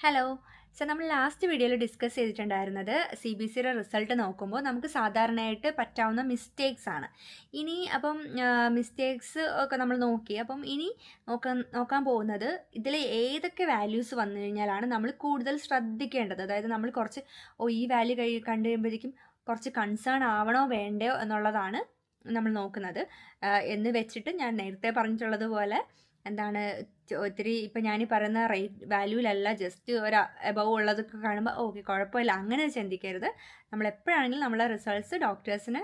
Hello so നമ്മൾ last വീഡിയോയിൽ discuss ചെയ്തിട്ടുണ്ടായിരുന്നത് സി ബി സിയുടെ റിസൾട്ട് നോക്കുമ്പോൾ നമുക്ക് സാധാരണയായിട്ട് പറ്റാവുന്ന മിസ്റ്റേക്സ് ആണ്. ഇനി അപ്പം മിസ്റ്റേക്സ് ഒക്കെ നമ്മൾ നോക്കി. അപ്പം ഇനി നോക്കാൻ നോക്കാൻ പോകുന്നത് ഇതിൽ ഏതൊക്കെ വാല്യൂസ് വന്നു കഴിഞ്ഞാലാണ് നമ്മൾ കൂടുതൽ ശ്രദ്ധിക്കേണ്ടത്. അതായത് നമ്മൾ കുറച്ച് ഓ ഈ വാല്യൂ കഴി കണ്ടു കഴിയുമ്പോഴേക്കും കുറച്ച് കൺസേൺ ആവണോ വേണ്ടയോ എന്നുള്ളതാണ് നമ്മൾ നോക്കുന്നത്. എന്ന് വെച്ചിട്ട് ഞാൻ നേരത്തെ പറഞ്ഞിട്ടുള്ളതുപോലെ എന്താണ് ഒത്തിരി ഇപ്പം ഞാൻ ഈ പറയുന്ന റേറ്റ് വാല്യൂലല്ല ജസ്റ്റ് ഒരു എബവ് ഉള്ളതൊക്കെ കാണുമ്പോൾ ഓക്കെ കുഴപ്പമില്ല. അങ്ങനെ ചിന്തിക്കരുത്. നമ്മൾ എപ്പോഴാണെങ്കിലും നമ്മളെ റിസൾട്ട്സ് ഡോക്ടേഴ്സിന്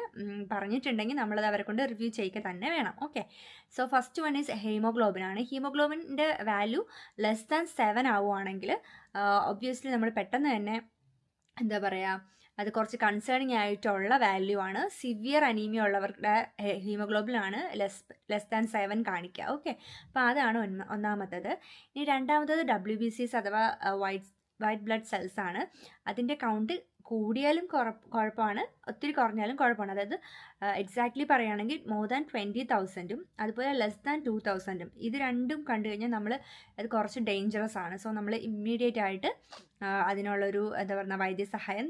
പറഞ്ഞിട്ടുണ്ടെങ്കിൽ നമ്മളത് അവരെ കൊണ്ട് റിവ്യൂ ചെയ്യുക തന്നെ വേണം. Okay. So first one is haemoglobin ആണ്. ഹീമോഗ്ലോബിന്റെ വാല്യൂ ലെസ് ദാൻ സെവൻ ആവുകയാണെങ്കിൽ ഒബ്വിയസ്ലി നമ്മൾ പെട്ടെന്ന് തന്നെ എന്താ പറയുക അത് കുറച്ച് കൺസേണിങ് ആയിട്ടുള്ള വാല്യൂ ആണ്. സിവിയർ അനീമിയ ഉള്ളവരുടെ ഹീമോഗ്ലോബിനാണ് ലെസ് ലെസ് ദാൻ സെവൻ കാണിക്കുക. ഓക്കെ അപ്പോൾ അതാണ് ഒന്ന- ഒന്നാമത്തത്. ഇനി രണ്ടാമത്തത് ഡബ്ല്യു ബി സീസ് അഥവാ വൈറ്റ് വൈറ്റ് ബ്ലഡ് സെൽസ് ആണ്. അതിന്റെ കൗണ്ട് കൂടിയാലും കുഴപ്പ കുഴപ്പമാണ് ഒത്തിരി കുറഞ്ഞാലും കുഴപ്പമാണ് അതായത് എക്സാക്ട്ലി പറയുകയാണെങ്കിൽ മോർ ദാൻ ട്വന്റി തൗസൻഡും അതുപോലെ ലെസ് ദാൻ ടു തൗസൻഡും ഇത് രണ്ടും കണ്ടു കഴിഞ്ഞാൽ നമ്മൾ അത് കുറച്ച് ഡേഞ്ചറസ് ആണ്. സോ നമ്മൾ ഇമ്മീഡിയറ്റ് ആയിട്ട് അതിനുള്ളൊരു എന്താ പറയുക വൈദ്യസഹായം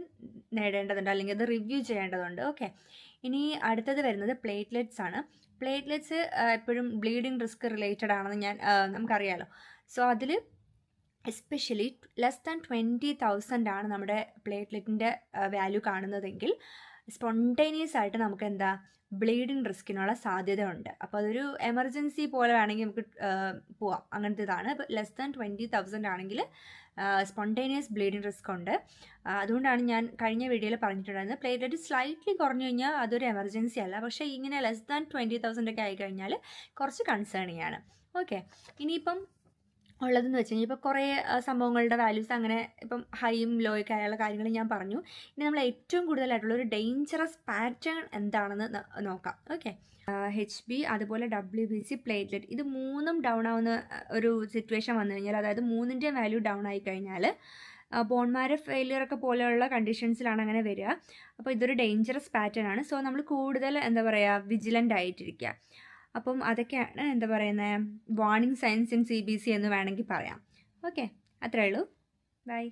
നേടേണ്ടതുണ്ട് അല്ലെങ്കിൽ അത് റിവ്യൂ ചെയ്യേണ്ടതുണ്ട്. ഓക്കെ ഇനി അടുത്തത് വരുന്നത് പ്ലേറ്റ്ലെറ്റ്സ് ആണ്. പ്ലേറ്റ്ലെറ്റ്സ് എപ്പോഴും ബ്ലീഡിങ് റിസ്ക് റിലേറ്റഡ് ആണെന്ന് ഞാൻ നമുക്കറിയാമല്ലോ സോ അതിൽ especially less than twenty thousand ആണ് നമ്മുടെ പ്ലേറ്റ്ലെറ്റിന്റെ വാല്യൂ കാണുന്നതെങ്കിൽ സ്പോണ്ടേനിയസ് ആയിട്ട് നമുക്ക് എന്താ ബ്ലീഡിങ് റിസ്കിനുള്ള സാധ്യത ഉണ്ട് അപ്പോൾ അതൊരു എമർജൻസി പോലെ വേണമെങ്കിൽ നമുക്ക് പോവാം. അങ്ങനത്തെ ഇതാണ് ഇപ്പോൾ ലെസ് ദാൻ ട്വന്റി തൗസൻഡ് ആണെങ്കിൽ സ്പോണ്ടേനിയസ് ബ്ലീഡിങ് റിസ്ക് ഉണ്ട്. അതുകൊണ്ടാണ് ഞാൻ കഴിഞ്ഞ വീഡിയോയിൽ പറഞ്ഞിട്ടുണ്ടായിരുന്നത്. പ്ലേറ്റ്ലെറ്റ് സ്ലൈറ്റ്ലി കുറഞ്ഞു കഴിഞ്ഞാൽ അതൊരു എമർജൻസി അല്ല. പക്ഷേ ഇങ്ങനെ ലെസ് ദാൻ ട്വന്റി തൗസൻഡ് ഒക്കെ ആയിക്കഴിഞ്ഞാൽ കുറച്ച് കൺസേണിങ് ആണ്. ഓക്കെ ഇനിയിപ്പം ഉള്ളതെന്ന് വെച്ച് കഴിഞ്ഞാൽ ഇപ്പോൾ കുറേ സംഭവങ്ങളുടെ വാല്യൂസ് അങ്ങനെ ഇപ്പം ഹൈയും ലോയൊക്കെ ആയുള്ള കാര്യങ്ങൾ ഞാൻ പറഞ്ഞു. ഇനി നമ്മൾ ഏറ്റവും കൂടുതലായിട്ടുള്ള ഒരു ഡേഞ്ചറസ് പാറ്റേൺ എന്താണെന്ന് നോക്കാം. ഓക്കെ എച്ച് ബി അതുപോലെ ഡബ്ല്യു ബി സി പ്ലേറ്റ്ലെറ്റ് ഇത് മൂന്നും ഡൗൺ ആവുന്ന ഒരു സിറ്റുവേഷൻ വന്നു കഴിഞ്ഞാൽ അതായത് മൂന്നിന്റെയും വാല്യൂ ഡൗൺ ആയി കഴിഞ്ഞാൽ ബോൺമാരെ ഫെയിലിയർ ഒക്കെ പോലെയുള്ള കണ്ടീഷൻസിലാണ് അങ്ങനെ വരിക. അപ്പോൾ ഇതൊരു ഡേഞ്ചറസ് പാറ്റേൺ ആണ്. സോ നമ്മൾ കൂടുതൽ എന്താ പറയുക വിജിലന്റ് ആയിട്ടിരിക്കുക. അപ്പം അതൊക്കെയാണ് എന്താ പറയുന്നത് warning signs in C B C എന്ന് വേണമെങ്കിൽ പറയാം. ഓക്കെ അത്രേ ഉള്ളൂ. ബൈ